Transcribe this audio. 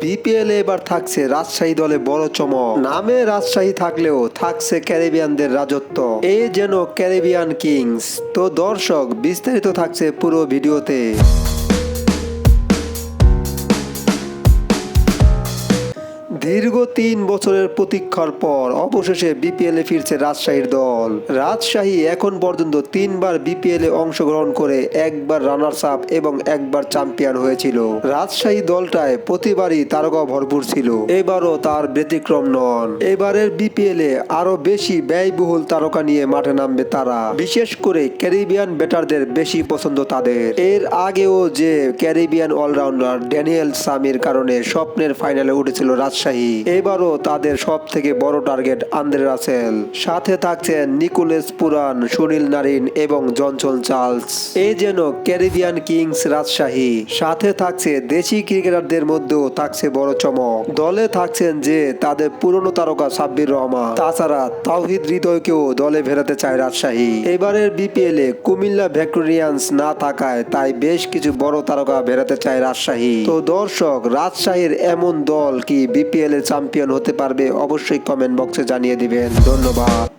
BPL এবার থাকছে রাজশাহী দলে বড় চমক। নামে রাজশাহী থাকলেও থাকছে ক্যারিবিয়ানদের রাজত্ব। এ যেন ক্যারিবিয়ান কিংস। তো দর্শক, বিস্তারিত থাকছে পুরো ভিডিওতে। দীর্ঘ তিন বছরের প্রতীক্ষার পর অবশেষে বিপিএল এ ফিরছে রাজশাহীর দল। রাজশাহী এখন পর্যন্ত তিনবার বিপিএল অংশগ্রহণ করে একবার রানার্স আপ এবং একবার চ্যাম্পিয়ন হয়েছিল। রাজশাহী দলটায় প্রতিবারই তারকা ভরপুর ছিল। এবারও তার ব্যতিক্রম নন। এবারের বিপিএল এ আরও বেশি ব্যয়বহুল তারকা নিয়ে মাঠে নামবে তারা। বিশেষ করে ক্যারিবিয়ান ব্যাটারদের বেশি পছন্দ তাদের। এর আগেও যে ক্যারিবিয়ান অলরাউন্ডার ড্যানিয়েল সামির কারণে স্বপ্নের ফাইনালে উঠেছিল রাজশাহী। এবারও তাদের সব থেকে বড় টার্গেট আন্দ্রে রাসেল। সাথে থাকছেন নিকোলেস পুরান, সুনীল নারিন এবং জনসন চার্লস। এই যেন ক্যারিবিয়ান কিংস রাজশাহী। সাথে থাকছে দেশি ক্রিকেটারদের মধ্যেও থাকছে বড় চমক। দলে থাকছেন যে তাদের পুরনো তারকা সাব্বির রহমান। তাছাড়া তাওহিদ হৃদয়কেও দলে ফেরাতে চায় রাজশাহী। এবারের বিপিএল এ কুমিল্লা ভ্যাক্টোরিয়ান্স না থাকায় তাই বেশ কিছু বড় তারকা বেরাতে চায় রাজশাহী। তো দর্শক, রাজশাহীর এমন দল কি বিপিএল এর চ্যাম্পিয়ন হতে পারবে অবশ্যই কমেন্ট বক্সে জানিয়ে দিবেন। ধন্যবাদ।